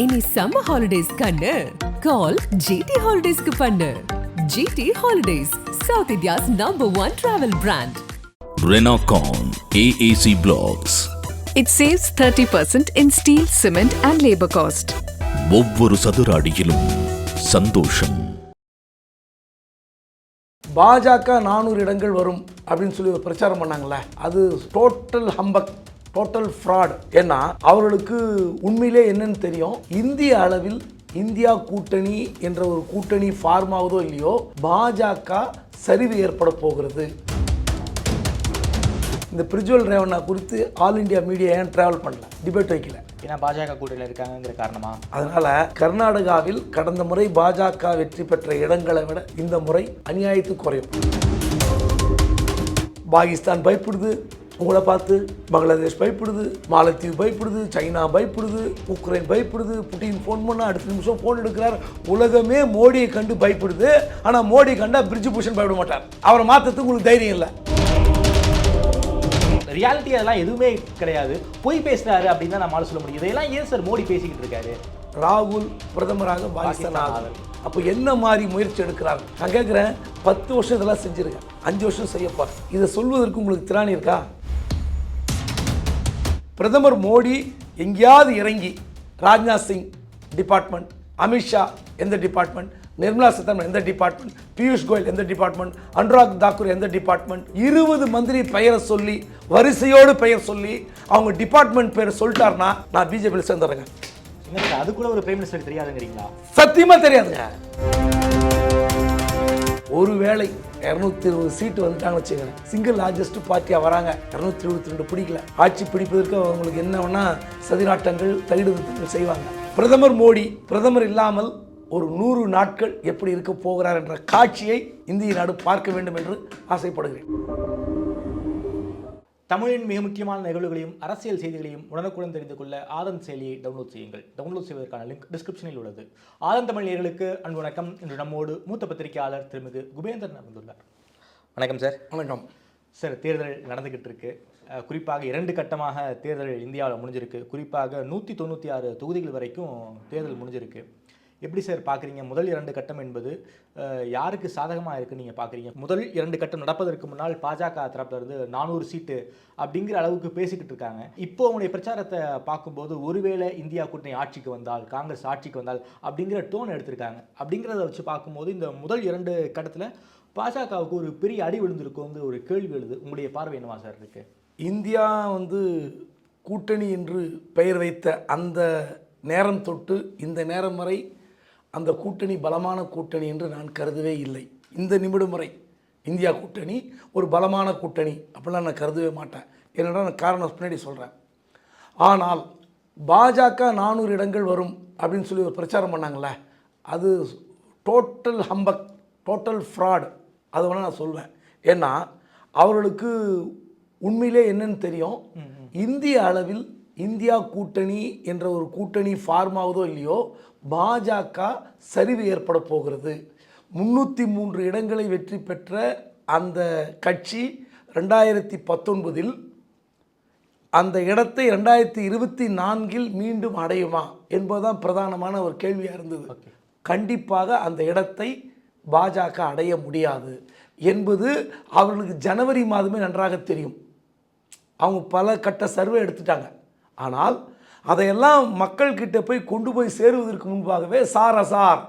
இனி summer holidays கண்ணு. கால் GT ஹாலிடேஸ்க்கு பண்ணு. GT holidays South India's number one travel brand Renocon AAC Blocks. It saves 30% in steel, cement, and labor cost. ஒவ்வொரு சதுர அடியிலும் சந்தோஷம். பாஜக நானூறு இடங்கள் வரும் அப்படின்னு சொல்லி ஒரு பிரச்சாரம் பண்ணாங்கல்ல. அது டோட்டல் ஹம்பக் டோட்டல் ஃப்ராட் ஏன்னா அவர்களுக்கு உண்மையிலே என்னன்னு தெரியும். இந்திய அளவில் இந்தியா கூட்டணி என்ற ஒரு கூட்டணி ஃபார்ம் ஆகுதோ இல்லையோ பாஜக சரிவு ஏற்பட போகிறது. இந்த பிரிஜுவல் ரேவண்ணா குறித்து ஆல் இந்தியா மீடியா ஏன் ட்ராவல் பண்ணல? டிபேட் வைக்கல. ஏன்னா பாஜக கூட்டணியில் இருக்காங்கங்கிற காரணமா? அதனால கர்நாடகாவில் கடந்த முறை பாஜக வெற்றி பெற்ற இடங்களை விட இந்த முறை அநியாயத்துக்கு குறையும். பாகிஸ்தான் பயப்படுது. உங்களை பார்த்து பங்களாதேஷ் பயப்படுது மாலத்தீவு பயப்படுது சைனா பயப்படுது உக்ரைன் பயப்படுது புட்டின் ஃபோன் பண்ணால் அடுத்த நிமிஷம் ஃபோன் எடுக்கிறார். உலகமே மோடியை கண்டு பயப்படுது. ஆனால் மோடி கண்டா பிரிட்ஜ் பூஷன் பயப்பட மாட்டார். அவரை மாற்றத்துக்கு உங்களுக்கு தைரியம் இல்லை. ரியாலிட்டி அதெல்லாம் எதுவுமே கிடையாது. பொய் பேசுறாரு அப்படின்னு தான் நம்மளால சொல்ல முடியும். இதெல்லாம் ஏன் சார் மோடி பேசிக்கிட்டு இருக்காரு? ராகுல் பிரதமராக பாகிஸ்தான் ஆகுது. அப்போ என்ன மாதிரி முயற்சி எடுக்கிறார்? நான் கேட்குறேன் பத்து வருஷம் இதெல்லாம் செஞ்சிருக்கேன். அஞ்சு வருஷம் செய்யப்பார் இதை சொல்வதற்கு உங்களுக்கு திராணி இருக்கா? பிரதமர் மோடி எங்கேயாவது இறங்கி ராஜ்நாத் சிங் டிபார்ட்மெண்ட் அமித்ஷா எந்த டிபார்ட்மெண்ட் நிர்மலா சீதாராமன் எந்த டிபார்ட்மெண்ட் பியூஷ் கோயல் எந்த டிபார்ட்மெண்ட் அனுராக் தாக்கூர் எந்த டிபார்ட்மெண்ட் இருபது மந்திரி பெயரை சொல்லி வரிசையோடு பெயர் சொல்லி அவங்க டிபார்ட்மெண்ட் பேரை சொல்லிட்டாருன்னா நான் பிஜேபியில் சேர்ந்துடுறேங்க என்ன சார் அது கூட ஒரு பிரைம் மினிஸ்டர் தெரியாதுங்கிறீங்களா? சத்தியமா தெரியாதுங்க. ஒருவேளை இரநூத்தி இருபது சீட்டு வந்துட்டாங்கன்னு வச்சுக்கோங்க. சிங்கிள் லார்ஜஸ்ட் பார்ட்டியாக வராங்க. இரநூத்தி இருபத்தி ரெண்டு பிடிக்கல. ஆட்சி பிடிப்பதற்கு அவங்களுக்கு என்ன சதிநாட்டங்கள் சதிராட்டங்கள் தகுடுத்தங்கள் செய்வாங்க. பிரதமர் மோடி பிரதமர் இல்லாமல் ஒரு நூறு நாட்கள் எப்படி இருக்க போகிறார் என்ற காட்சியை இந்திய நாடு பார்க்க வேண்டும் என்று ஆசைப்படுகிறேன். தமிழின் மிக முக்கியமான நிகழ்வுகளையும் அரசியல் செய்திகளையும் உடனுக்குடன் தெரிந்து கொள்ள ஆதன் செயலியை டவுன்லோட் செய்யுங்கள். டவுன்லோட் செய்வதற்கான லிங்க் டிஸ்கிரிப்ஷனில் உள்ளது. ஆதன் தமிழ் நேயர்களுக்கு அன்பு வணக்கம். இன்று நம்மோடு மூத்த பத்திரிகையாளர் திருமிகு குபேந்திரன் வந்துள்ளார் வணக்கம் சார் வணக்கம். சார் தேர்தல் நடந்துக்கிட்டு இருக்கு. குறிப்பாக இரண்டு கட்டமாக தேர்தல் இந்தியாவில் முடிஞ்சிருக்கு. குறிப்பாக நூற்றி தொண்ணூற்றி ஆறு தொகுதிகள் வரைக்கும் தேர்தல் முடிஞ்சிருக்கு. எப்படி சார் பார்க்குறீங்க? முதல் இரண்டு கட்டம் என்பது யாருக்கு சாதகமாக இருக்குன்னு நீங்கள் பார்க்குறீங்க? முதல் இரண்டு கட்டம் நடப்பதற்கு முன்னால் பாஜக தரப்புலேருந்து நானூறு சீட்டு அப்படிங்கிற அளவுக்கு பேசிக்கிட்டு இருக்காங்க. இப்போ அவங்களுடைய பிரச்சாரத்தை பார்க்கும்போது ஒருவேளை இந்தியா கூட்டணி ஆட்சிக்கு வந்தால் காங்கிரஸ் ஆட்சிக்கு வந்தால் அப்படிங்கிற டோன் எடுத்திருக்காங்க. அப்படிங்கிறத வச்சு பார்க்கும்போது இந்த முதல் இரண்டு கட்டத்தில் பாஜகவுக்கு ஒரு பெரிய அடி விழுந்திருக்கோங்கிற ஒரு கேள்வி எழுது. உங்களுடைய பார்வை என்னவா சார் இருக்கு? இந்தியா வந்து கூட்டணி என்று பெயர் வைத்த அந்த நேரம் தொட்டு இந்த நேரம் வரை அந்த கூட்டணி பலமான கூட்டணி என்று நான் கருதவே இல்லை. இந்த நிமிடம் வரை இந்தியா கூட்டணி ஒரு பலமான கூட்டணி அப்படிலாம் நான் கருதவே மாட்டேன். என்னடா நான் காரணம் பின்னாடி சொல்கிறேன் ஆனால் பாஜக நானூறு இடங்கள் வரும் அப்படின்னு சொல்லி ஒரு பிரச்சாரம் பண்ணாங்கல்ல அது டோட்டல் ஹம்பக் டோட்டல் ஃப்ராட் அது வேணால் நான் சொல்வேன். ஏன்னா அவர்களுக்கு உண்மையிலே என்னன்னு தெரியும். இந்திய அளவில் இந்தியா கூட்டணி என்ற ஒரு கூட்டணி ஃபார்ம் ஆகுதோ இல்லையோ பாஜக சரிவு ஏற்பட போகிறது. முன்னூற்றி மூன்று இடங்களை வெற்றி பெற்ற அந்த கட்சி ரெண்டாயிரத்தி பத்தொன்பதில் அந்த இடத்தை ரெண்டாயிரத்தி இருபத்தி நான்கில் மீண்டும் அடையுமா என்பதுதான் பிரதானமான ஒரு கேள்வியாக இருந்தது. கண்டிப்பாக அந்த இடத்தை பாஜக அடைய முடியாது என்பது அவர்களுக்கு ஜனவரி மாதமே நன்றாக தெரியும். அவங்க பல கட்ட சர்வே எடுத்துட்டாங்க. ஆனால் அதையெல்லாம் மக்கள்கிட்ட போய் கொண்டு போய் சேருவதற்கு முன்பாகவே சார் சார்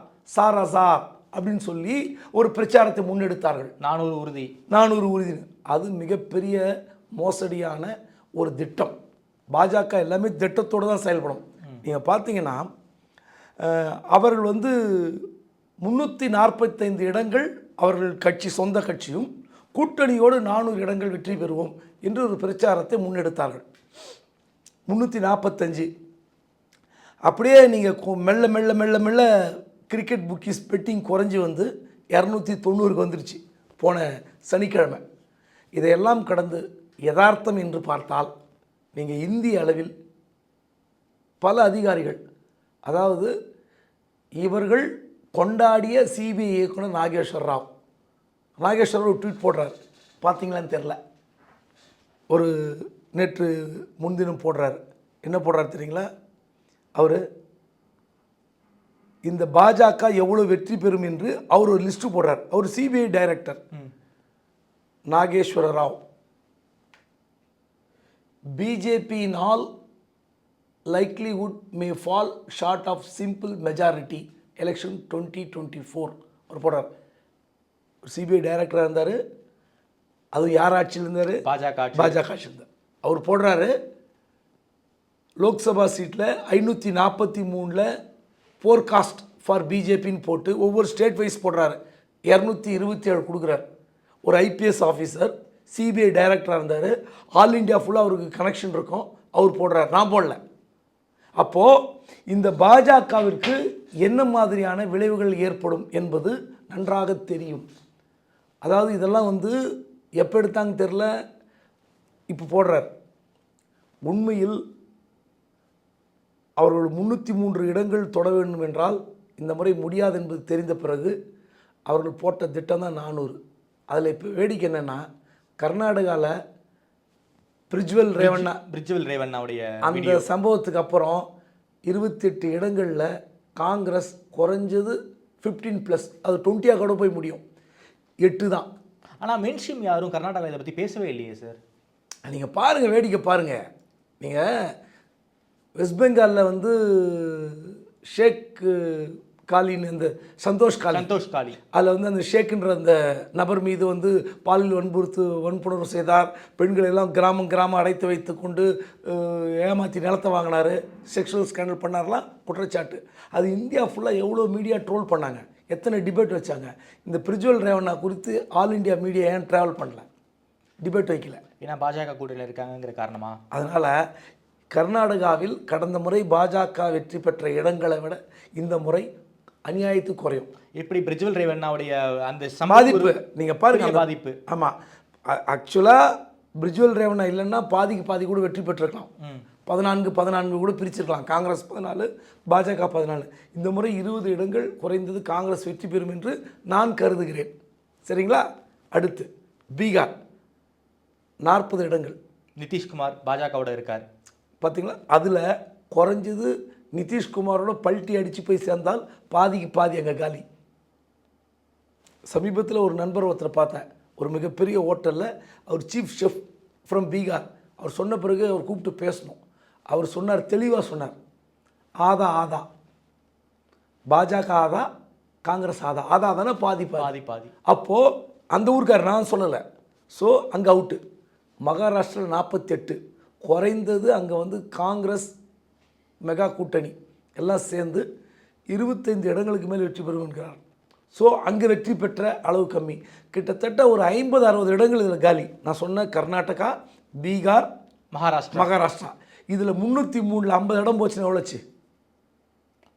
அப்படின்னு சொல்லி ஒரு பிரச்சாரத்தை முன்னெடுத்தார்கள். நானூறு உறுதி. நானூறு உறுதி. அது மிகப்பெரிய மோசடியான ஒரு திட்டம். பாஜக எல்லாமே திட்டத்தோடு தான் செயல்படும். நீங்கள் பார்த்தீங்கன்னா அவர்கள் வந்து முந்நூற்றி நாற்பத்தைந்து இடங்கள் அவர்கள் கட்சி சொந்த கட்சியும் கூட்டணியோடு நானூறு இடங்கள் வெற்றி பெறுவோம் என்று ஒரு பிரச்சாரத்தை முன்னெடுத்தார்கள். முந்நூற்றி நாற்பத்தஞ்சு. அப்படியே நீங்கள் மெல்ல மெல்ல மெல்ல மெல்ல கிரிக்கெட் புக்கிஸ் பெட்டிங் குறைஞ்சி வந்து இரநூத்தி தொண்ணூறுக்கு வந்துருச்சு போன சனிக்கிழமை. இதையெல்லாம் கடந்து யதார்த்தம் என்று பார்த்தால் நீங்கள் இந்திய அளவில் பல அதிகாரிகள் அதாவது இவர்கள் கொண்டாடிய சிபிஐ இயக்குனர் நாகேஸ்வர் ராவ். நாகேஸ்வர் ஒரு ட்வீட் போடுறார். பார்த்தீங்களான்னு தெரில ஒரு நேற்று முன்தினம் போடுறார். என்ன போடுறார் தெரியுங்களா? அவர் இந்த பாஜக எவ்வளோ வெற்றி பெறும் என்று அவர் ஒரு லிஸ்ட்டு போடுறார். அவர் CBI director. Nageswara Rao BJP in all likelihood may fall short of simple majority election 2024 அவர் போடுறார். சிபிஐ டைரக்டராக இருந்தார். அது யார் ஆட்சியில் இருந்தார்? பாஜக. பாஜக ஆட்சியில் இருந்தார். அவர் போடுறாரு. லோக்சபா சீட்டில் ஐநூற்றி நாற்பத்தி மூணில் ஃபோர்காஸ்ட் ஃபார் பிஜேபின்னு போட்டு ஒவ்வொரு ஸ்டேட் வைஸ் போடுறாரு. இரநூத்தி இருபத்தி ஏழு கொடுக்குறாரு ஒரு ஐபிஎஸ் ஆஃபீஸர் சிபிஐ டைரக்டராக இருந்தார். ஆல் இந்தியா ஃபுல்லாக அவருக்கு கனெக்ஷன் இருக்கும். அவர் போடுறார். நான் போடல. அப்போது இந்த பாஜகவிற்கு என்ன மாதிரியான விளைவுகள் ஏற்படும் என்பது நன்றாக தெரியும். அதாவது இதெல்லாம் வந்து எப்போ எடுத்தாங்க தெரில இப்போ போடுறார். உண்மையில் அவர்கள் முன்னூற்றி மூன்று இடங்கள் தொட வேண்டும் என்றால் இந்த முறை முடியாது என்பது தெரிந்த பிறகு அவர்கள் போட்ட திட்டம் தான் நானூறு. அதில் இப்போ வேடிக்கை என்னென்னா கர்நாடகாவில் பிரிஜ்வல் ரேவண்ணா பிரிட்ஜ்வல் ரேவண்ணாவுடைய அந்த சம்பவத்துக்கு அப்புறம் இருபத்தெட்டு இடங்களில் காங்கிரஸ் குறைஞ்சது 15 ப்ளஸ் அது டுவெண்ட்டியாக கூட போய் முடியும். எட்டு தான். ஆனா மென்ஷிம் யாரும் கர்நாடகா இதை பத்தி பேசவே இல்லையே சார் நீங்கள் பாருங்கள் வேடிக்கை பாருங்கள் நீங்கள் வெஸ்ட் பெங்காலில் வந்து ஷேக் காலின் இந்த சந்தோஷ் காலின் சந்தோஷ் காலி. அதில் வந்து அந்த ஷேக்குன்ற அந்த நபர் மீது வந்து பாலியல் வன்புறுத்து வன்புணர்வு செய்தார். பெண்களை எல்லாம் கிராமம் கிராமம் அடைத்து வைத்து கொண்டு ஏமாத்தி நிலத்தை வாங்கினார். செக்ஷுவல் ஸ்கேண்டல் பண்ணார்லாம் குற்றச்சாட்டு. அது இந்தியா ஃபுல்லாக எவ்வளோ மீடியா ட்ரோல் பண்ணாங்க? எத்தனை டிபேட் வச்சாங்க? இந்த பிரிஜுவல் ரேவண்ணா குறித்து ஆல் இந்தியா மீடியா ஏன் ட்ராவல் பண்ணல? டிபேட் வைக்கல. ஏன்னா பாஜக கூட்டணியில் இருக்காங்கங்கிற காரணமா? அதனால் கர்நாடகாவில் கடந்த முறை பாஜக வெற்றி பெற்ற இடங்களை விட இந்த முறை அநியாயத்து குறையும். எப்படி பிரிட்ஜ்வல் ரேவண்ணாவுடைய அந்த பாதிப்பு. நீங்கள் பாருங்க பாதிப்பு. ஆமா. ஆக்சுவலாக பிரிஜுவல் ரேவண்ணா இல்லைன்னா பாதிக்கு பாதி கூட வெற்றி பெற்றிருக்கலாம். பதினான்கு பதினான்கு கூட பிரிச்சிருக்கலாம். காங்கிரஸ் பதினாலு பாஜக பதினாலு. இந்த முறை இருபது இடங்கள் குறைந்தது காங்கிரஸ் வெற்றி பெறும் என்று நான் கருதுகிறேன். சரிங்களா? அடுத்து பீகார். நாற்பது இடங்கள். நிதிஷ்குமார் பாஜகவோட இருக்கார். பார்த்தீங்களா அதில் குறைஞ்சது நிதிஷ்குமாரோட பல்ட்டி அடித்து போய் சேர்ந்தால் பாதிக்கு பாதி அங்கே காலி. சமீபத்தில் ஒரு நண்பர் ஒருத்தரை பார்த்தேன். ஒரு மிகப்பெரிய ஹோட்டலில் அவர் சீஃப் ஷெஃப் ஃப்ரம் பீகார் அவர் சொன்ன பிறகு அவர் கூப்பிட்டு பேசணும். அவர் சொன்னார் தெளிவாக சொன்னார். ஆதா ஆதா. பாஜக ஆதா காங்கிரஸ் ஆதா. ஆதா தானே பாதி பாதி. பாதி பாதி. அப்போது அந்த ஊருக்கார் நான் சொல்லலை. ஸோ அங்கே அவுட்டு மகாராஷ்டிரா நாற்பத்தெட்டு. குறைந்தது அங்கே வந்து காங்கிரஸ் மெகா கூட்டணி. எல்லாம் சேர்ந்து இருபத்தைந்து இடங்களுக்கு மேல் வெற்றி பெறும் என்கிறார். ஸோ அங்கே வெற்றி பெற்ற அளவு கம்மி. கிட்டத்தட்ட ஒரு ஐம்பது அறுபது இடங்கள் இதில் காலி. நான் சொன்ன கர்நாடகா பீகார் மகாராஷ்டிரா. மகாராஷ்டிரா. இதில் முந்நூற்றி மூணில் ஐம்பது இடம் போச்சுன்னா எவ்வளோச்சு?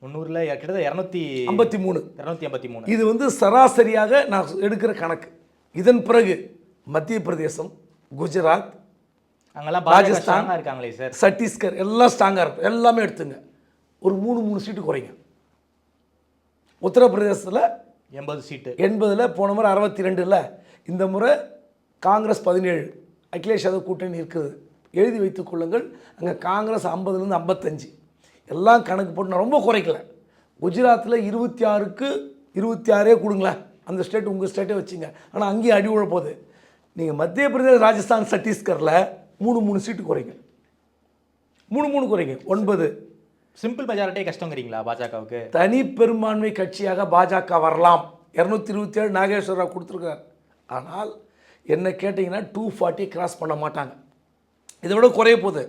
முந்நூறுல கிட்டத்தட்ட இரநூத்தி ஐம்பத்தி மூணு. இரநூத்தி ஐம்பத்தி மூணு. இது வந்து சராசரியாக நான் எடுக்கிற கணக்கு. இதன் பிறகு மத்திய பிரதேசம் குஜராத் அங்கெல்லாம் ராஜஸ்தான். இருக்காங்களே சார் சத்தீஸ்கர் எல்லாம் ஸ்ட்ராங்காக இருக்கும். எல்லாமே எடுத்துங்க. ஒரு மூணு மூணு சீட்டு குறைங்க. உத்தரப்பிரதேசத்தில் எண்பது சீட்டு. எண்பதில் போன முறை அறுபத்தி ரெண்டில் இந்த முறை காங்கிரஸ் பதினேழு. அகிலேஷ் யாதவ் கூட்டணி இருக்குது. எழுதி வைத்துக் கொள்ளுங்கள். அங்கே காங்கிரஸ் ஐம்பதுலேருந்து ஐம்பத்தஞ்சு. எல்லாம் கணக்கு போட்டு நான் ரொம்ப குறைக்கல. குஜராத்தில் இருபத்தி ஆறுக்கு இருபத்தி ஆறே கொடுங்களேன். அந்த ஸ்டேட் உங்கள் ஸ்டேட்டே வச்சுங்க. ஆனால் அங்கேயும் அடி உழ போகுது நீங்கள் மத்திய பிரதேஷ் ராஜஸ்தான் சத்தீஸ்கரில் மூணு மூணு சீட்டு குறைங்க. மூணு மூணு குறைங்க. ஒன்பது. சிம்பிள் மெஜாரிட்டியே கஷ்டங்கிறீங்களா பாஜகவுக்கு? தனி பெரும்பான்மை கட்சியாக பாஜக வரலாம். இரநூத்தி இருபத்தி ஏழு நாகேஸ்வரராவ் கொடுத்துருக்கார். ஆனால் என்ன கேட்டிங்கன்னா டூ ஃபார்ட்டி கிராஸ் பண்ண மாட்டாங்க. இதை விட குறைய போகுது.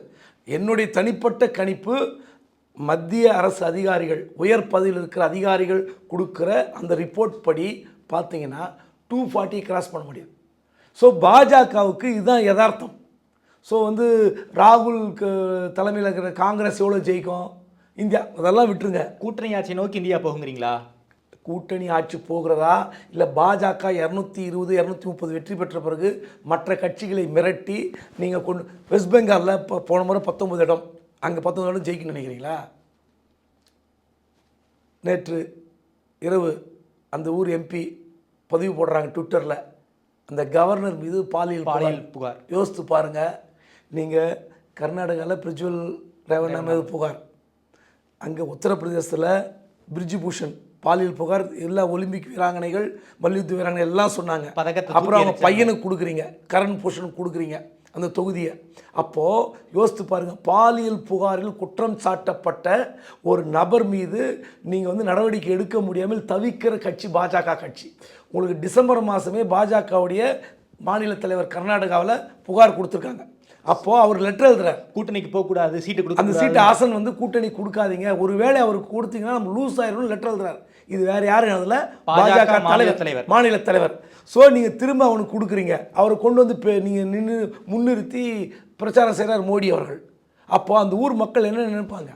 என்னுடைய தனிப்பட்ட கணிப்பு மத்திய அரசு அதிகாரிகள் உயர் பதவியில் இருக்கிற அதிகாரிகள் கொடுக்குற அந்த ரிப்போர்ட் படி பார்த்தீங்கன்னா டூ ஃபார்ட்டி கிராஸ் பண்ண முடியாது ஸோ பாஜகவுக்கு இதுதான் யதார்த்தம். ஸோ வந்து ராகுலுக்கு தலைமையில் இருக்கிற காங்கிரஸ் எவ்வளோ ஜெயிக்கும்? இந்தியா அதெல்லாம் விட்டுருங்க. கூட்டணி ஆட்சியை நோக்கி இந்தியா போகுங்கிறீங்களா? கூட்டணி ஆட்சி போகிறதா? இல்லை பாஜக இரநூத்தி இருபது இரநூத்தி முப்பது வெற்றி பெற்ற பிறகு மற்ற கட்சிகளை மிரட்டி நீங்கள் கொண்டு வெஸ்ட் பெங்காலில் இப்போ போன முறை பத்தொம்பது இடம் அங்கே பத்தொம்பது இடம் ஜெயிக்கணும்னு நினைக்கிறீங்களா? நேற்று இரவு அந்த ஊர் எம்பி பதிவு போடுறாங்க ட்விட்டரில் அந்த கவர்னர் மீது பாலியல் பாலியல் புகார். யோசித்து பாருங்கள் நீங்கள் கர்நாடகாவில் பிரிஜுவல் ரேவண்ணா மீது புகார். அங்கே உத்தரப்பிரதேசத்தில் பிரிஜு பூஷன் பாலியல் புகார் எல்லா ஒலிம்பிக் வீராங்கனைகள் மல்யுத்த வீராங்கனை எல்லாம் சொன்னாங்க. அப்புறம் அவங்க பையனுக்கு கொடுக்குறீங்க. கரண் பூஷனுக்கு கொடுக்குறீங்க. அந்த தொகுதியை. அப்போது யோசித்து பாருங்கள் பாலியல் புகாரில் குற்றம் சாட்டப்பட்ட ஒரு நபர் மீது நீங்கள் வந்து நடவடிக்கை எடுக்க முடியாமல் தவிக்கிற கட்சி பாஜக கட்சி. உங்களுக்கு டிசம்பர் மாதமே பாஜகவுடைய மாநில தலைவர் கர்நாடகாவில் புகார் கொடுத்துருக்காங்க. அப்போது அவர் லெட்டர் எழுதுறார். கூட்டணிக்கு போகக்கூடாது சீட்டு அந்த கொடுக்க சீட்டு ஆசன் வந்து கூட்டணி கொடுக்காதீங்க. ஒருவேளை அவருக்கு கொடுத்தீங்கன்னா நம்ம லூஸ் ஆயிரும் லெட்டர் எழுதுறாரு. இது வேற யாரும் அதில் பாஜக தலைவர். தலைவர். மாநில தலைவர். ஸோ நீங்கள் திரும்ப அவனுக்கு கொடுக்குறீங்க. அவரை கொண்டு வந்து நீங்கள் நின்று முன்னிறுத்தி பிரச்சாரம் செய்கிறார் மோடி அவர்கள். அப்போ அந்த ஊர் மக்கள் என்ன நினைப்பாங்க?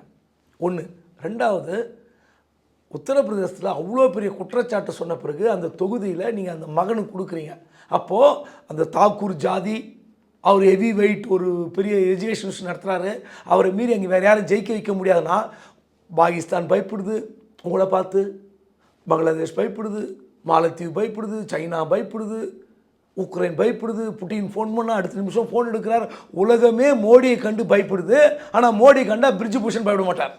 ஒன்று ரெண்டாவது உத்தரப்பிரதேசத்தில் அவ்வளோ பெரிய குற்றச்சாட்டு சொன்ன பிறகு அந்த தொகுதியில் நீங்கள் அந்த மகனுக்கு கொடுக்குறீங்க. அப்போது அந்த தாக்கூர் ஜாதி அவர் ஹெவி வெயிட் ஒரு பெரிய எஜுகேஷன் நடத்துகிறாரு அவரை மீறி அங்கே வேறு யாரும் ஜெயிக்க வைக்க முடியாதுன்னா பாகிஸ்தான் பயப்படுது. உங்களை பார்த்து பங்களாதேஷ் பயப்படுது மாலத்தீவு பயப்படுது சைனா பயப்படுது உக்ரைன் பயப்படுது புட்டின் ஃபோன் பண்ணால் அடுத்த நிமிஷம் ஃபோன் எடுக்கிறார். உலகமே மோடியை கண்டு பயப்படுது. ஆனால் மோடி கண்டால் பிரிட்ஜு பூஷன் பயப்பட மாட்டார்.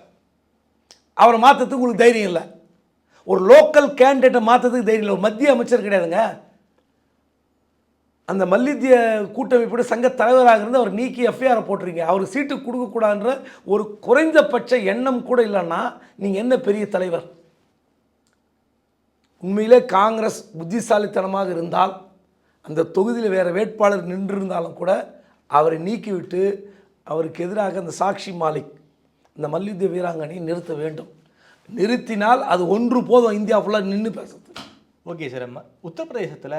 அவரை மாற்றத்துக்கு உங்களுக்கு தைரியம் இல்லை. ஒரு லோக்கல் கேண்டிடேட்டை மாற்றத்துக்கு தைரியம் இல்லை. ஒரு மத்திய அமைச்சர் கிடையாதுங்க. அந்த மல்லித்திய கூட்டமைப்போட சங்க தலைவராக இருந்து அவர் நீக்கி எஃப்ஐஆரை போட்டுறீங்க அவர் சீட்டு கொடுக்கக்கூடாதுன்ற ஒரு குறைந்தபட்ச எண்ணம் கூட இல்லைன்னா நீங்கள் என்ன பெரிய தலைவர்? உண்மையிலே காங்கிரஸ் புத்திசாலித்தனமாக இருந்தால் அந்த தொகுதியில் வேறு வேட்பாளர் நின்றிருந்தாலும் கூட அவரை நீக்கிவிட்டு அவருக்கு எதிராக அந்த சாக்ஷி மாலிக் இந்த மல்யுத்த வீராங்கனையை நிறுத்த வேண்டும். நிறுத்தினால் அது ஒன்று போதும் இந்தியா ஃபுல்லாக நின்று பேசுறது ஓகே சார். உத்தரப்பிரதேசத்தில்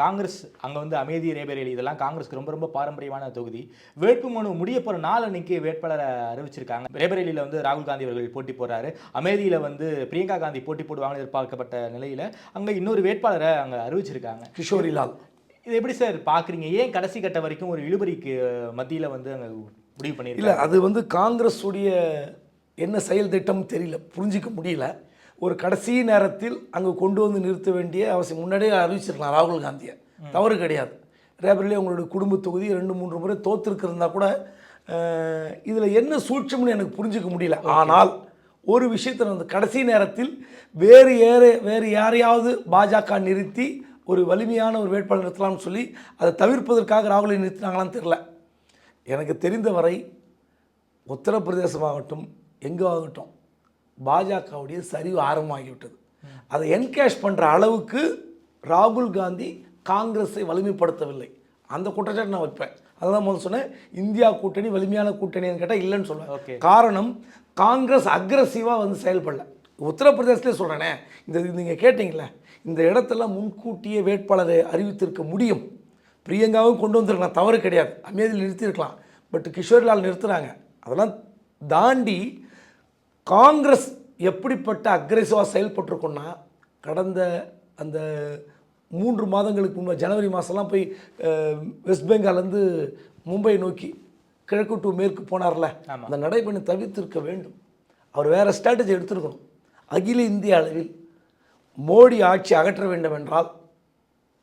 காங்கிரஸ் அங்கே வந்து அமைதி ரேபரேலி இதெல்லாம் காங்கிரஸ்க்கு ரொம்ப ரொம்ப பாரம்பரியமான தொகுதி. வேட்புமனு முடிய போகிற நாள் அன்னைக்கு வேட்பாளரை அறிவிச்சிருக்காங்க. ரேபரேலியில் வந்து ராகுல் காந்தி அவர்கள் போட்டி போடுறாரு. அமேதியில் வந்து பிரியங்கா காந்தி போட்டி போடுவாங்கன்னு எதிர்பார்க்கப்பட்ட நிலையில் அங்கே இன்னொரு வேட்பாளரை அங்கே அறிவிச்சிருக்காங்க. கிஷோரிலால். இது எப்படி சார் பார்க்குறீங்க ஏன் கடைசி கட்ட வரைக்கும் ஒரு இழுபறிக்கு மத்தியில் வந்து அங்கே முடிவு இல்லை பண்ணியிருக்காங்க அது வந்து காங்கிரஸுடைய என்ன செயல் திட்டம் தெரியல புரிஞ்சிக்க முடியல. ஒரு கடைசி நேரத்தில் அங்கே கொண்டு வந்து நிறுத்த வேண்டிய அவசியம் முன்னாடியே அறிவிச்சிருக்கலாம் ராகுல் காந்தியை. தவறு கிடையாது. ரேபரிலே உங்களுடைய குடும்ப தொகுதி ரெண்டு மூன்று முறை தோத்துருக்கிறதா கூட இதில் என்ன சூட்சம்னு எனக்கு புரிஞ்சிக்க முடியல. ஆனால் ஒரு விஷயத்தை வந்து கடைசி நேரத்தில் வேறு ஏற வேறு யாரையாவது பாஜக நிறுத்தி ஒரு வலிமையான ஒரு வேட்பாளர் நிறுத்தலாம்னு சொல்லி அதை தவிர்ப்பதற்காக ராகுலை நிறுத்தினாங்களான்னு தெரில எனக்கு தெரிந்தவரை உத்தரப்பிரதேசமாகட்டும் எங்கே ஆகட்டும் பாஜகவுடைய சரிவு ஆரம்பமாகிவிட்டது. அதை என்கேஷ் பண்ணுற அளவுக்கு ராகுல் காந்தி காங்கிரஸை வலிமைப்படுத்தவில்லை. அந்த குற்றச்சாட்டு நான் வைப்பேன். அதான் முதல்ல சொன்னேன் இந்தியா கூட்டணி வலிமையான கூட்டணின்னு கேட்டால் இல்லைன்னு. சொல்லுவேன் காரணம் காங்கிரஸ் அக்ரஸிவாக வந்து செயல்படல. உத்தரப்பிரதேசத்துலேயே சொல்கிறேனே இந்த நீங்கள் கேட்டிங்களே இந்த இடத்தெல்லாம் முன்கூட்டியே வேட்பாளரை அறிவித்திருக்க முடியும். பிரியங்காவும் கொண்டு வந்திருக்கலாம் தவறு கிடையாது. அமேதியில் நிறுத்தியிருக்கலாம். பட் கிஷோர்லால் நிறுத்துகிறாங்க அதெல்லாம் தாண்டி காங்கிரஸ் எப்படிப்பட்ட அக்ரெசிவாக செயல்பட்டிருக்குன்னா கடந்த அந்த மூன்று மாதங்களுக்கு முன்பு ஜனவரி மாதம்லாம் போய் வெஸ்ட் பெங்கால்லேருந்து மும்பை நோக்கி கிழக்கு டு மேற்கு போனார்ல. அந்த நடைபெண்ணை தவிர்த்திருக்க வேண்டும். அவர் வேறு ஸ்ட்ராட்டஜி எடுத்திருக்கணும். அகில இந்திய அளவில் மோடி ஆட்சி அகற்ற வேண்டும் என்றால்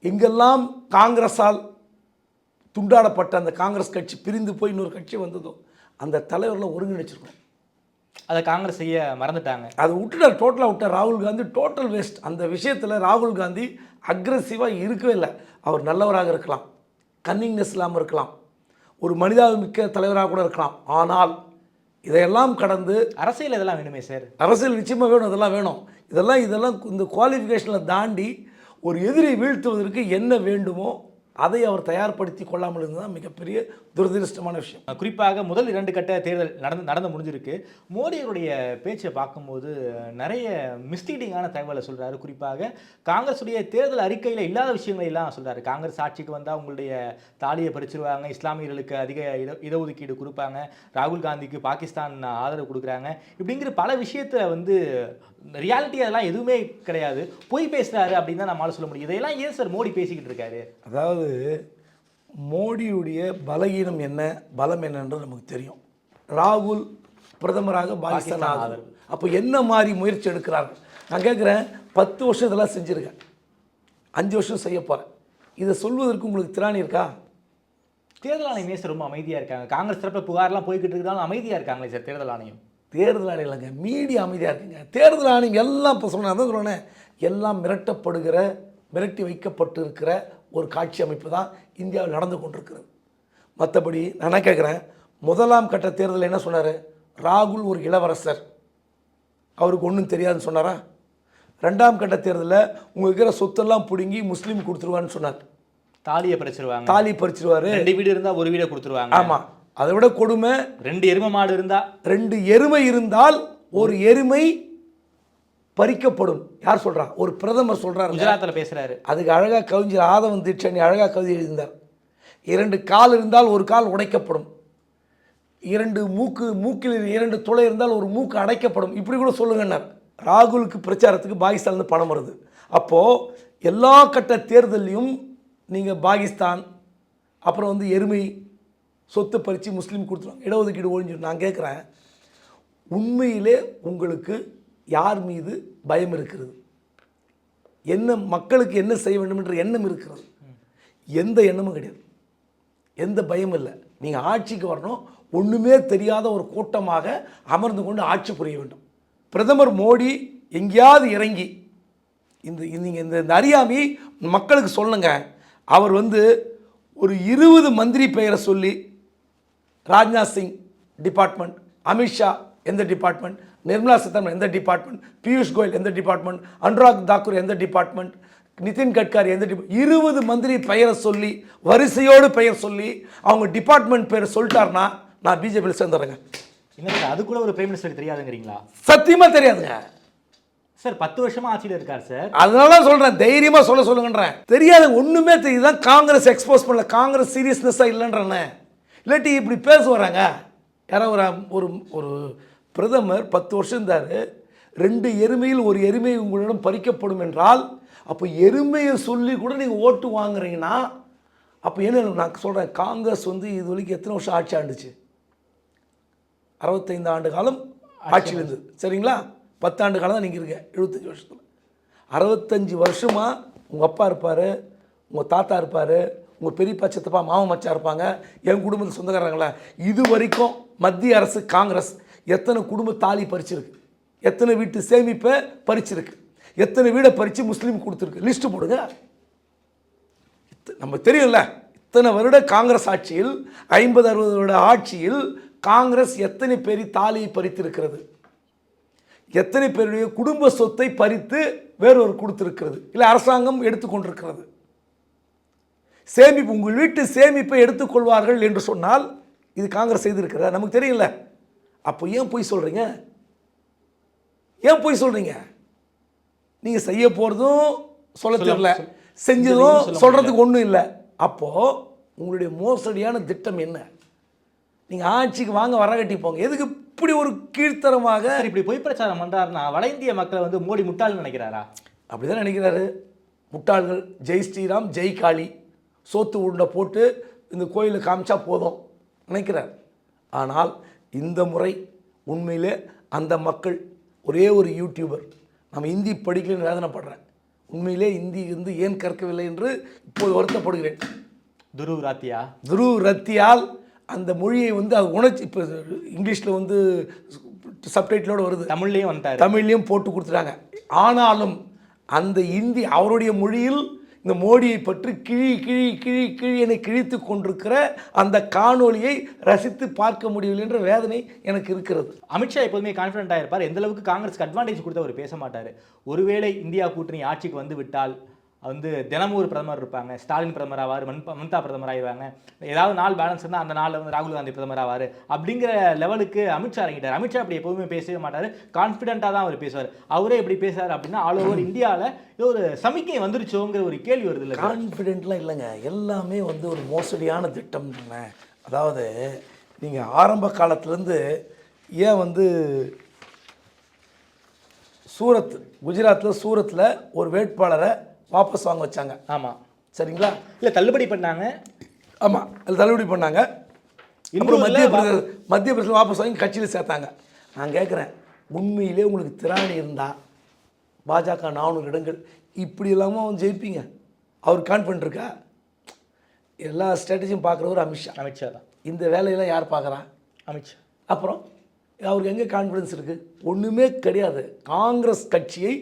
எங்கெல்லாம் காங்கிரஸால் துண்டாடப்பட்ட அந்த காங்கிரஸ் கட்சி பிரிந்து போய் இன்னொரு கட்சி வந்ததோ அந்த தலைவரில் ஒருங்கிணைச்சிருக்கணும். அதை காங்கிரஸ் செய்ய மறந்துட்டாங்க. அதை விட்டுட்டார் டோட்டலாக விட்டார் ராகுல் காந்தி டோட்டல் வேஸ்ட் அந்த விஷயத்தில் ராகுல் காந்தி அக்ரஸிவாக இருக்கவே இல்லை. அவர் நல்லவராக இருக்கலாம். கன்னிங்னஸ் இல்லாமல் இருக்கலாம். ஒரு மனிதாபிமிக்க தலைவராக கூட இருக்கலாம். ஆனால் இதையெல்லாம் கடந்து அரசியல் இதெல்லாம் வேணுமே சார் அரசியல் நிச்சயமாக வேணும் இதெல்லாம் வேணும். இதெல்லாம் இதெல்லாம் இந்த குவாலிஃபிகேஷனில் தாண்டி ஒரு எதிரை வீழ்த்துவதற்கு என்ன வேண்டுமோ அதை அவர் தயார்படுத்தி கொள்ளாமல் இருந்தது மிகப்பெரிய துரதிருஷ்டமான விஷயம். குறிப்பாக முதல் இரண்டு கட்ட தேர்தல் நடந்து நடந்து முடிஞ்சிருக்கு. மோடியுடைய பேச்சை பார்க்கும்போது நிறைய மிஸ்லீடிங்கான தகவலை சொல்கிறாரு குறிப்பாக காங்கிரஸுடைய தேர்தல் அறிக்கையில் இல்லாத விஷயங்களை எல்லாம் காங்கிரஸ் ஆட்சிக்கு வந்தால் உங்களுடைய தாலியை பறிச்சிருவாங்க இஸ்லாமியர்களுக்கு அதிக இட இடஒதுக்கீடு கொடுப்பாங்க ராகுல் காந்திக்கு பாகிஸ்தான் ஆதரவு கொடுக்குறாங்க. இப்படிங்கிற பல விஷயத்தில் வந்து ரியாலிட்டி அதெல்லாம் எதுவுமே கிடையாது. பொய் பேசுறாரு அப்படின்னு தான் நம்மளால சொல்ல முடியும். இதையெல்லாம் ஏன் சார் மோடி பேசிக்கிட்டு இருக்காரு? அதாவது மோடியுடைய பலகீனம் என்ன பலம் என்னன்றது நமக்கு தெரியும். ராகுல் பிரதமராக பாகிஸ்தான் ஆதரவு. அப்போ என்ன மாதிரி முயற்சி எடுக்கிறார்கள்? நான் கேட்குறேன் பத்து வருஷம் இதெல்லாம் செஞ்சுருக்கேன். அஞ்சு வருஷம் செய்ய போகிறேன் இதை சொல்வதற்கு உங்களுக்கு திராணி இருக்கா? தேர்தல் ஆணையம் சார் ரொம்ப அமைதியா இருக்காங்க? காங்கிரஸ் தரப்புல புகார்லாம் போய்கிட்டு இருந்தாலும் அமைதியா இருக்காங்களே சார் தேர்தல் ஆணையம்? தேர்தல் ஆணையம் மீடியா அமைதியாக இருக்குங்க. தேர்தல் ஆணையம் எல்லாம் இப்போ சொன்னேன் அதான் சொன்னேன் எல்லாம் மிரட்டப்படுகிற மிரட்டி வைக்கப்பட்டு இருக்கிற ஒரு காட்சி அமைப்பு தான் இந்தியாவில் நடந்து கொண்டிருக்கிறது. மற்றபடி நான் என்ன கேட்குறேன் முதலாம் கட்ட தேர்தலில் என்ன சொன்னார்? ராகுல் ஒரு இளவரசர். அவருக்கு ஒன்றும் தெரியாதுன்னு சொன்னாரா? ரெண்டாம் கட்ட தேர்தலில் உங்களுக்கு இருக்கிற சொத்தெல்லாம் பிடுங்கி முஸ்லீம் கொடுத்துருவான்னு சொன்னார். தாலியை பறிச்சிருவாங்க. தாலி பறிச்சிருவாரு. ரெண்டு வீடு இருந்தா ஒரு வீடை கொடுத்துருவாங்க. ஆமாம் அதை விட கொடுமை ரெண்டு எரும மாடு இருந்தா? ரெண்டு எருமை இருந்தால் ஒரு எருமை பறிக்கப்படும். யார் சொல்றா? ஒரு பிரதமர் சொல்றாரு குஜராத்ல பேசுறாரு. அதுக்கு அழகா கவிஞர் ஆதவன் தீட்சணி அழகா கவிதை எழுதினார் இரண்டு கால் இருந்தால் ஒரு கால் உடைக்கப்படும். இரண்டு மூக்கு மூக்கில் இரண்டு துளை இருந்தால் ஒரு மூக்கு அடைக்கப்படும். இப்படி கூட சொல்லுங்கன்னார். ராகுலுக்கு பிரச்சாரத்துக்கு பாகிஸ்தான்லேருந்து பணம் வருது. அப்போது எல்லா கட்ட தேர்தல்லையும் நீங்கள் பாகிஸ்தான் அப்புறம் வந்து எருமை சொத்து பறித்து முஸ்லீம் கொடுத்துருவாங்க. இடஒதுக்கீடு ஒழிஞ்சு நான் கேட்குறேன் உண்மையிலே உங்களுக்கு யார் மீது பயம் இருக்கிறது? என்ன மக்களுக்கு என்ன செய்ய வேண்டும்ன்ற எண்ணம் இருக்கிறது? எந்த எண்ணமும் கிடையாது. எந்த பயமும் இல்லை. நீங்கள் ஆட்சிக்கு வரணும். ஒன்றுமே தெரியாத ஒரு கூட்டமாக அமர்ந்து கொண்டு ஆட்சி புரிய வேண்டும். பிரதமர் மோடி எங்கேயாவது இறங்கி இந்த நீங்கள் இந்த இந்த அறியாமை மக்களுக்கு சொல்லுங்கள் அவர் வந்து ஒரு இருபது மந்திரி பெயரை சொல்லி ராஜ்நாத் சிங் டிபார்ட்மெண்ட் அமித்ஷா எந்த டிபார்ட்மெண்ட் நிர்மலா சீதாராமன் எந்த டிபார்ட்மெண்ட் பியூஷ் கோயல் எந்த டிபார்ட்மெண்ட் அனுராக் தாக்கூர் எந்த டிபார்ட்மெண்ட் நிதின் கட்காரி எந்த டிபா இருபது மந்திரி பெயரை சொல்லி வரிசையோடு பெயர் சொல்லி அவங்க டிபார்ட்மெண்ட் பேரை சொல்லிட்டாருன்னா நான் பிஜேபியில் சேர்ந்துடுறேங்க சார் அது கூட ஒரு பிரைம் மினிஸ்டர் தெரியாதுங்கிறீங்களா? சத்தியமாக தெரியாதுங்க. சார் பத்து வருஷமா ஆட்சியில் இருக்கார் சார். அதனால தான் சொல்கிறேன் தைரியமாக சொல்ல சொல்லுங்கன்றேன். தெரியாது ஒன்றுமே தெரியுது. காங்கிரஸ் எக்ஸ்போஸ் பண்ணல காங்கிரஸ் சீரியஸ்னஸாக இல்லைன்றேன்னு இல்லாட்டி இப்படி பேச வராங்க யாரோ ஒரு ஒரு ஒரு பிரதமர் பத்து வருஷம் இருந்தார். ரெண்டு எருமையில் ஒரு எருமை உங்களிடம் பறிக்கப்படும் என்றால் அப்போ எருமையை சொல்லி கூட நீங்கள் ஓட்டு வாங்குறீங்கன்னா அப்போ என்ன நான் சொல்கிறேன் காங்கிரஸ் வந்து இது வரைக்கும் எத்தனை வருஷம் ஆட்சி ஆண்டுச்சு? அறுபத்தைந்து ஆண்டு காலம் ஆட்சியில் இருந்தது. சரிங்களா? பத்தாண்டு காலம் தான் நீங்கள் இருக்க எழுபத்தஞ்சி வருஷத்தில். அறுபத்தஞ்சி வருஷமாக உங்கள் அப்பா இருப்பார் உங்கள் தாத்தா இருப்பார் உங்கள் பெரியப்பா சித்தப்பா மாமன் மச்சா இருப்பாங்க. என் குடும்பத்தில் சொந்தக்காரங்களா? இது வரைக்கும் மத்திய அரசு காங்கிரஸ் எத்தனை குடும்ப தாலி பறிச்சிருக்கு? எத்தனை வீட்டு சேமிப்பை பறிச்சிருக்கு? எத்தனை வீடை பறித்து முஸ்லீம் கொடுத்துருக்கு? லிஸ்ட்டு போடுங்க. இத்த- நம்ம தெரியும்ல இத்தனை வருட காங்கிரஸ் ஆட்சியில் ஐம்பது அறுபது வருட ஆட்சியில் காங்கிரஸ் எத்தனை பேரி தாலியை பறித்திருக்கிறது? எத்தனை பேருடைய குடும்ப சொத்தை பறித்து வேறொரு கொடுத்திருக்கிறது? இல்லை அரசாங்கம் எடுத்துக்கொண்டிருக்கிறது. சேமிப்பு உங்கள் வீட்டு சேமிப்பை எடுத்துக்கொள்வார்கள் என்று சொன்னால் இது காங்கிரஸ் செய்திருக்கிறதா நமக்கு தெரியல. அப்போ ஏன் போய் சொல்கிறீங்க ஏன் போய் சொல்கிறீங்க நீங்கள் செய்ய போகிறதும் சொல்ல தெரியல. செஞ்சதும் சொல்கிறதுக்கு ஒன்றும் இல்லை. அப்போது உங்களுடைய மோசடியான திட்டம் என்ன? நீங்கள் ஆட்சிக்கு வாங்க வர கட்டி போங்க. எதுக்கு இப்படி ஒரு கீழ்த்தரமாக இப்படி பொய் பிரச்சாரம் பண்றாருன்னா வட இந்திய மக்களை வந்து மோடி முட்டாள்னு நினைக்கிறாரா? அப்படிதான் நினைக்கிறாரு. முட்டாள்கள் ஜெய் ஸ்ரீராம் ஜெய் காளி. சோத்து உருண்டை போட்டு இந்த கோயிலை காமிச்சா போதும் நினைக்கிறார். ஆனால் இந்த முறை உண்மையிலே அந்த மக்கள் ஒரே ஒரு யூடியூபர் நம்ம இந்தி படிக்கலன்னு வேதனைப்படுறேன். உண்மையிலே இந்தி வந்து ஏன் கற்கவில்லை என்று இப்போது வருத்தப்படுகிறேன். துருவ் ராத்தியா துரு ரத்தியால் அந்த மொழியை வந்து அது உணர்ச்சி இப்போ இங்கிலீஷில் வந்து சப்டைட்டிலோடு வருது. தமிழ்லயும் வந்துட்டாரு. தமிழ்லையும் போட்டு கொடுத்துட்டாங்க. ஆனாலும் அந்த இந்தி அவருடைய மொழியில் இந்த மோடியை பற்றி கிழி கிழி கிழி கிழி என கிழித்து கொண்டிருக்கிற அந்த காணொலியை ரசித்து பார்க்க முடியவில்லை என்ற வேதனை எனக்கு இருக்கிறது. அமித்ஷா எப்போதுமே கான்ஃபிடென்ட் ஆகிருப்பார் எந்த அளவுக்கு காங்கிரஸ்க்கு அட்வான்டேஜ் கொடுத்து அவர் பேச மாட்டார். ஒருவேளை இந்தியா கூட்டணி ஆட்சிக்கு வந்து விட்டால் வந்து தினமும் ஒரு பிரதமர் இருப்பாங்க ஸ்டாலின் பிரதமர் ஆவார் மன் மம்தா பிரதமர் ஆயிடுவாங்க. ஏதாவது நாள் பேலன்ஸ் இருந்தால் அந்த நாளில் வந்து ராகுல் காந்தி பிரதமர் ஆவார். அப்படிங்கிற லெவலுக்கு அமித்ஷா இறங்கிட்டார். அமித்ஷா அப்படி எப்போவுமே பேசவே மாட்டார். கான்ஃபிடென்ட்டாக தான் அவர் பேசுவார். அவரே எப்படி பேசுறாரு அப்படின்னா ஆல் ஓவர் இந்தியாவில் ஏதோ ஒரு சமிக்கை வந்துருச்சோங்கிற ஒரு கேள்வி வருது இல்லை கான்ஃபிடென்ட்லாம் இல்லைங்க. எல்லாமே வந்து ஒரு மோசடியான திட்டம் அதாவது நீங்கள் ஆரம்ப காலத்துலேருந்து ஏன் வந்து சூரத் குஜராத்தில் சூரத்தில் ஒரு வேட்பாளரை வாபஸ் வாங்க வச்சாங்க. ஆமாம் சரிங்களா? இல்லை தள்ளுபடி பண்ணாங்க. ஆமாம் அதில் தள்ளுபடி பண்ணாங்க. இன்னும் மத்திய பிரதேச மத்திய பிரதேசம் வாபஸ் வாங்கி கட்சியில் சேர்த்தாங்க. நான் கேட்குறேன் உண்மையிலே உங்களுக்கு திராணி இருந்தால் பாஜக நானூறு இடங்கள். இப்படி இல்லாமல் ஜெயிப்பீங்க. அவர் கான்ஃபிடன்ட் இருக்கா? எல்லா ஸ்ட்ராட்டஜியும் பார்க்குறவர் அமித்ஷா. அமித்ஷா தான். இந்த வேலையெல்லாம் யார் பார்க்குறா? அமித்ஷா. அப்புறம்? அவருக்கு எங்கே கான்ஃபிடன்ஸ் இருக்குது ஒன்றுமே கிடையாது. காங்கிரஸ் கட்சியை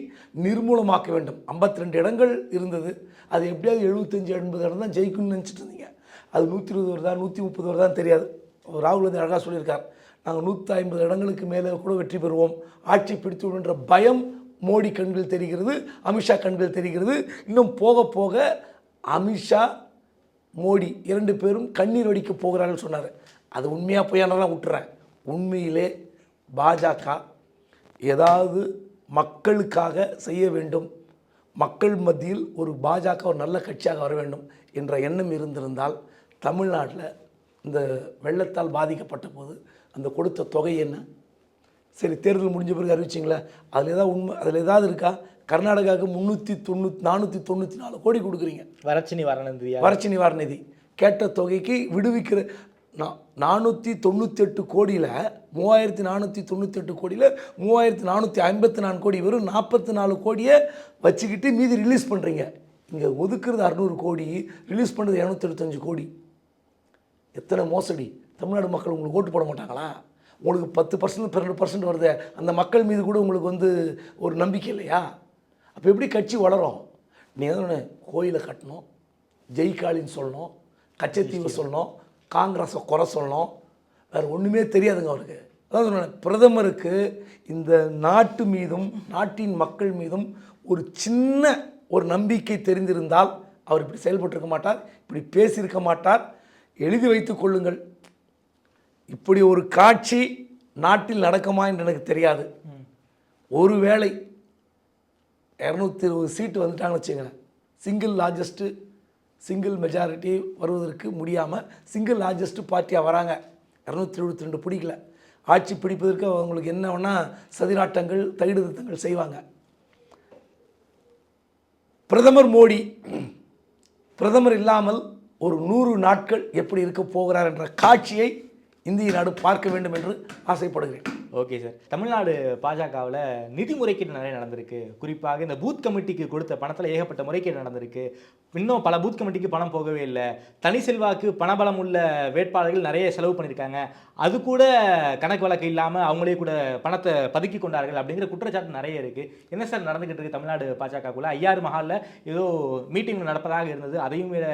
நிர்மூலமாக்க வேண்டும். 52 ரெண்டு இடங்கள் இருந்தது. அது எப்படியாவது எழுபத்தஞ்சு எண்பது இடம் தான் ஜெயிக்கணும்னு நினச்சிட்டு இருந்தீங்க. அது நூற்றி இருபது வருதா நூற்றி முப்பது வருதான் தெரியாது. ராகுல் காந்தி அழகாக சொல்லியிருக்கார். நாங்கள் நூற்றி ஐம்பது இடங்களுக்கு மேலே கூட வெற்றி பெறுவோம். ஆட்சி பிடித்து விடுன்ற பயம் மோடி கண்கள் தெரிகிறது அமித்ஷா கண்கள் தெரிகிறது. இன்னும் போக போக அமித்ஷா மோடி இரண்டு பேரும் கண்ணீர் வடிக்க போகிறார்கள் சொன்னார். அது உண்மையாக பொய்யானலாம் விட்டுறேன். உண்மையிலே பாஜக ஏதாவது மக்களுக்காக செய்ய வேண்டும். மக்கள் மத்தியில் ஒரு பாஜக ஒரு நல்ல கட்சியாக வர வேண்டும் என்ற எண்ணம் இருந்திருந்தால் தமிழ்நாட்டில் இந்த வெள்ளத்தால் பாதிக்கப்பட்ட போது அந்த கொடுத்த தொகை என்ன? சரி தேர்தல் முடிஞ்ச பிறகு அறிவிச்சிங்களே. அதில் ஏதாவது உண்மை அதில் ஏதாவது இருக்கா? கர்நாடகாவுக்கு முந்நூற்றி தொண்ணூற்றி நானூற்றி தொண்ணூற்றி நாலு கோடி கொடுக்குறீங்க. வறட்சி நிவாரண நிதியா? வறட்சி நிவாரண நிதி. கேட்ட தொகைக்கு விடுவிக்கிற நானூற்றி தொண்ணூத்தெட்டு கோடியில் மூவாயிரத்தி நானூற்றி தொண்ணூத்தெட்டு கோடியில் மூவாயிரத்தி நானூற்றி ஐம்பத்தி நாலு கோடி வெறும் நாற்பத்தி நாலு கோடியை வச்சுக்கிட்டு மீதி ரிலீஸ் பண்ணுறீங்க இங்கே ஒதுக்குறது அறநூறு கோடி ரிலீஸ் பண்ணுறது இரநூத்தி கோடி. எத்தனை மோசடி. தமிழ்நாடு மக்கள் உங்களுக்கு ஓட்டு போட மாட்டாங்களா? உங்களுக்கு பத்து பர்சன்ட் பன்னெண்டு பர்சன்ட் வருது. அந்த மக்கள் மீது கூட உங்களுக்கு வந்து ஒரு நம்பிக்கை இல்லையா? அப்போ எப்படி கட்சி வளரும்? நீ என்ன கோயிலை கட்டணும் ஜெய்காலின்னு சொல்லணும் கச்சத்தீவு சொல்லணும் காங்கிரஸை குறை சொல்லணும். வேறு ஒன்றுமே தெரியாதுங்க அவருக்கு. அதான் சொன்னேன் பிரதமருக்கு இந்த நாட்டு மீதும் நாட்டின் மக்கள் மீதும் ஒரு சின்ன ஒரு நம்பிக்கை தெரிந்திருந்தால் அவர் இப்படி செயல்பட்டிருக்க மாட்டார் இப்படி பேசியிருக்க மாட்டார். எழுதி வைத்து கொள்ளுங்கள். இப்படி ஒரு காட்சி நாட்டில் நடக்குமா என்று எனக்கு தெரியாது. ஒருவேளை இரநூத்தி இருபது சீட்டு வந்துட்டாங்கன்னு வச்சுங்க சிங்கிள் லார்ஜஸ்ட்டு சிங்கிள் மெஜாரிட்டி வருவதற்கு முடியாமல் சிங்கிள் லார்ஜஸ்ட் பார்ட்டியாக வராங்க. இரநூத்தி எழுபத்தி ரெண்டு பிடிக்கல. ஆட்சி பிடிப்பதற்கு அவங்களுக்கு என்ன வேணால் சதிராட்டங்கள் திருத்தங்கள் செய்வாங்க. பிரதமர் மோடி பிரதமர் இல்லாமல் ஒரு நூறு நாட்கள் எப்படி இருக்க போகிறார் என்ற காட்சியை இந்திய நாடு பார்க்க வேண்டும் என்று ஆசைப்படுகிறேன். Okay sir. தமிழ்நாடு பாஜகவில் நிதி முறைகேடு நிறைய நடந்திருக்கு. குறிப்பாக இந்த பூத் கமிட்டிக்கு கொடுத்த பணத்தில் ஏகப்பட்ட முறைகேடு நடந்திருக்கு. இன்னும் பல பூத் கமிட்டிக்கு பணம் போகவே இல்லை. தனி செல்வாக்கு பணபலம் உள்ள வேட்பாளர்கள் நிறைய செலவு பண்ணியிருக்காங்க அது கூட கணக்கு வழக்கு இல்லாமல் அவங்களே கூட பணத்தை பதுக்கி கொண்டார்கள் அப்படிங்கிற குற்றச்சாட்டு நிறைய இருக்குது என்ன சார் நடந்துகிட்டு இருக்கு தமிழ்நாடு பாஜகக்குள்ள? ஐயாறு மஹாலில் ஏதோ மீட்டிங் நடப்பதாக இருந்தது. அதையும் வேற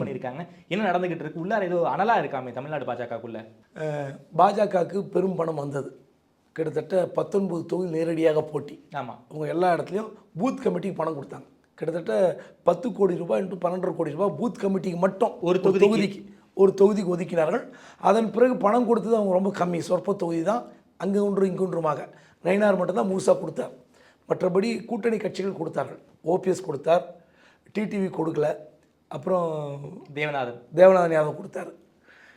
பண்ணியிருக்காங்க என்ன நடந்துகிட்டு இருக்கு? உள்ளார ஏதோ அனலாக இருக்காமே தமிழ்நாடு பாஜகக்குள்ள? பாஜகவுக்கு பெரும் பணம் வந்தது. கிட்டத்தட்ட பத்தொன்பது தொகுதி நேரடியாக போட்டி. ஆமாம் அவங்க எல்லா இடத்துலையும் பூத் கமிட்டிக்கு பணம் கொடுத்தாங்க. கிட்டத்தட்ட பத்து கோடி ரூபாய் இன்ட்டு பன்னெண்டரை கோடி ரூபாய் பூத் கமிட்டிக்கு மட்டும் ஒரு தொகுதிக்கு. தொகுதிக்கு. ஒரு தொகுதிக்கு ஒதுக்கினார்கள். அதன் பிறகு பணம் கொடுத்தது அவங்க ரொம்ப கம்மி. சொற்ப தொகுதி தான். அங்கே ஒன்று இங்கு ஒன்றுமாக. நயினார் மட்டும்தான் முழுசாக கொடுத்தார். மற்றபடி கூட்டணி கட்சிகள் கொடுத்தார்கள். ஓபிஎஸ் கொடுத்தார். டிடிவி கொடுக்கல. அப்புறம் தேவநாதன். தேவநாதன் யாதவ் கொடுத்தாரு.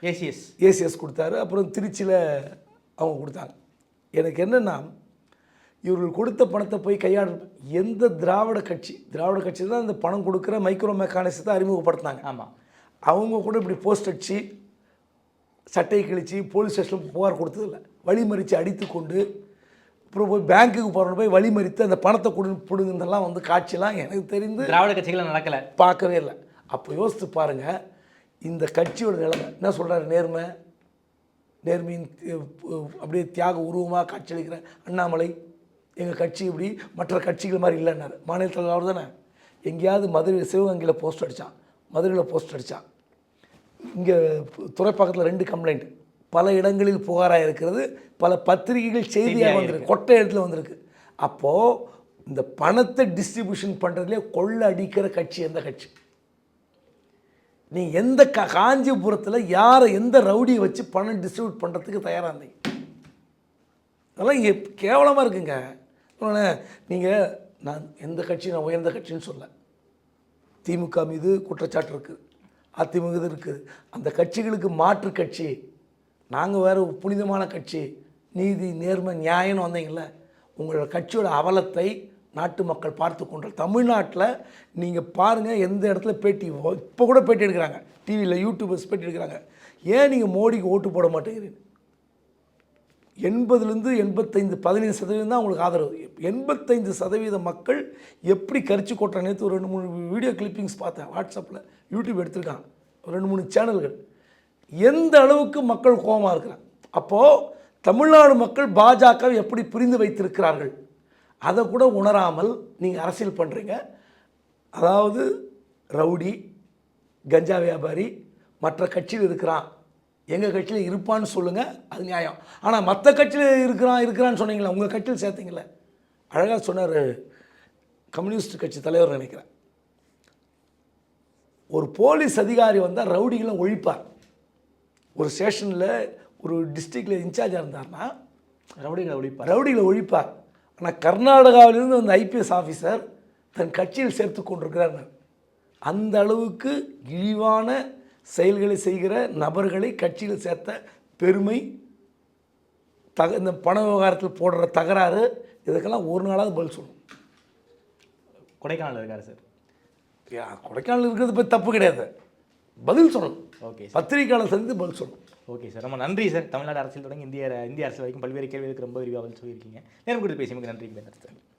ஏசிஎஸ் ஏசிஎஸ் கொடுத்தாரு. அப்புறம் திருச்சியில் அவங்க கொடுத்தாங்க. எனக்கு என்னென்னா இவர்கள் கொடுத்த பணத்தை போய் கையாடு எந்த திராவிட கட்சி திராவிட கட்சி தான் இந்த பணம் கொடுக்குற மைக்ரோ மெக்கானிசத்தை அறிமுகப்படுத்தினாங்க. ஆமாம் அவங்க கூட இப்படி போஸ்ட் அடித்து சட்டை கிழிச்சு போலீஸ் ஸ்டேஷனில் புகார் கொடுத்ததில்ல. வழிமறித்து அடித்து கொண்டு அப்புறம் போய் பேங்க்குக்கு போகிறோன்னு போய் வழிமறித்து அந்த பணத்தை கொடு பிடுங்குனதெல்லாம் வந்து காட்சியெல்லாம் எனக்கு தெரிந்து திராவிட கட்சிகள் நடக்கல. பார்க்கவே இல்லை. அப்போ யோசித்து பாருங்கள் இந்த கட்சியோட நிலைமை என்ன சொல்கிறாரு நேர்மை? நேர்மையின் அப்படியே தியாக உருவமாக காட்சியளிக்கிற அண்ணாமலை எங்கள் கட்சி இப்படி மற்ற கட்சிகள் மாதிரி இல்லைன்னாரு. மாநில தலைவர் தானே எங்கேயாவது மதுரை சிவகங்கையில் போஸ்ட் அடித்தான் மதுரையில் போஸ்ட் அடித்தான் இங்கே துறைப்பாக்கத்தில் ரெண்டு கம்ப்ளைண்ட் பல இடங்களில் புகாராக இருக்கிறது பல பத்திரிகைகள் செய்தியாக வந்திருக்கு கொட்டை இடத்துல வந்திருக்கு. அப்போது இந்த பணத்தை டிஸ்ட்ரிபியூஷன் பண்ணுறதுலே கொள்ள அடிக்கிற கட்சி எந்த கட்சி? நீ எந்த கா காஞ்சிபுரத்தில் யாரை எந்த ரவுடியை வச்சு பணம் டிஸ்ட்ரிபியூட் பண்ணுறதுக்கு தயாராக இருந்தீங்க அதெல்லாம் இங்கே கேவலமாக இருக்குங்க. நீங்கள் நான் எந்த கட்சி நான் உயர்ந்த கட்சின்னு சொல்ல. திமுக மீது குற்றச்சாட்டு இருக்குது அதிமுக இது இருக்குது அந்த கட்சிகளுக்கு மாற்று கட்சி. நாங்கள் வேறு புனிதமான கட்சி. நீதி நேர்மை நியாயம்னு வந்தீங்கள உங்களோட கட்சியோட அவலத்தை நாட்டு மக்கள் பார்த்து கொண்டு தமிழ்நாட்டில் நீங்கள் பாருங்கள் எந்த இடத்துல பேட்டி இப்போ கூட பேட்டி எடுக்கிறாங்க. டிவியில் யூடியூபர்ஸ் பேட்டி எடுக்கிறாங்க. ஏன் நீங்கள் மோடிக்கு ஓட்டு போட மாட்டேங்கிறீங்க? எண்பதுலேருந்து எண்பத்தைந்து பதினைந்து சதவீதம் தான் உங்களுக்கு ஆதரவு. எண்பத்தைந்து சதவீத மக்கள் எப்படி கரிச்சு கொட்டுற நேற்று ஒரு ரெண்டு மூணு வீடியோ கிளிப்பிங்ஸ் பார்த்தேன். வாட்ஸ்அப்பில் யூடியூப் எடுத்திருக்காங்க. ரெண்டு மூணு சேனல்கள் எந்த அளவுக்கு மக்கள் கோபமாக இருக்கிறாங்க? அப்போது தமிழ்நாடு மக்கள் பாஜகவை எப்படி புரிந்து வைத்திருக்கிறார்கள்? அதை கூட உணராமல் நீங்கள் அரசியல் பண்ணுறீங்க அதாவது ரவுடி கஞ்சா வியாபாரி மற்ற கட்சியில் இருக்கிறான். எங்கள் கட்சியில் இருப்பான்னு சொல்லுங்கள் அது நியாயம். ஆனால் மற்ற கட்சியில் இருக்கிறான் இருக்கிறான்னு சொன்னீங்களே உங்கள் கட்சியில் சேர்த்தீங்களே அழகாக சொன்னார் கம்யூனிஸ்ட் கட்சி தலைவர் நினைக்கிறேன். ஒரு போலீஸ் அதிகாரி வந்தால் ரவுடிகளை ஒழிப்பார். ஒரு ஸ்டேஷனில் ஒரு டிஸ்ட்ரிக்டில் இன்சார்ஜாக இருந்தார்னா ரவுடிகளை ஒழிப்பார். ரவுடிகளை ஒழிப்பார். ஆனால் கர்நாடகாவிலிருந்து வந்த ஐபிஎஸ் ஆஃபீஸர் தன் கட்சியில் சேர்த்து கொண்டிருக்கிறார் அந்த அளவுக்கு இழிவான செயல்களை செய்கிற நபர்களை கட்சியில் சேர்த்த பெருமை தக இந்த பண விவகாரத்தில் போடுற தகராறு இதுக்கெல்லாம் ஒரு நாளாவது பதில் சொல்லணும். கொடைக்கானல் இருக்காரு சார். கொடைக்கானல் இருக்கிறது பற்றி தப்பு கிடையாது. பதில் சொல்லணும். ஓகே பத்திரிகையாளர் சந்தித்து பதில் சொல்லணும். ஓகே சார் ரொம்ப நன்றி சார் தமிழ்நாடு அரசியல் தொடங்கி இந்திய இந்திய அரசு வரைக்கும் பல்வேறு கேள்விகளுக்கு ரொம்ப விரிவாக சொல்லியிருக்கீங்க. நேரம் கொடுத்து பேசி நன்றி சார்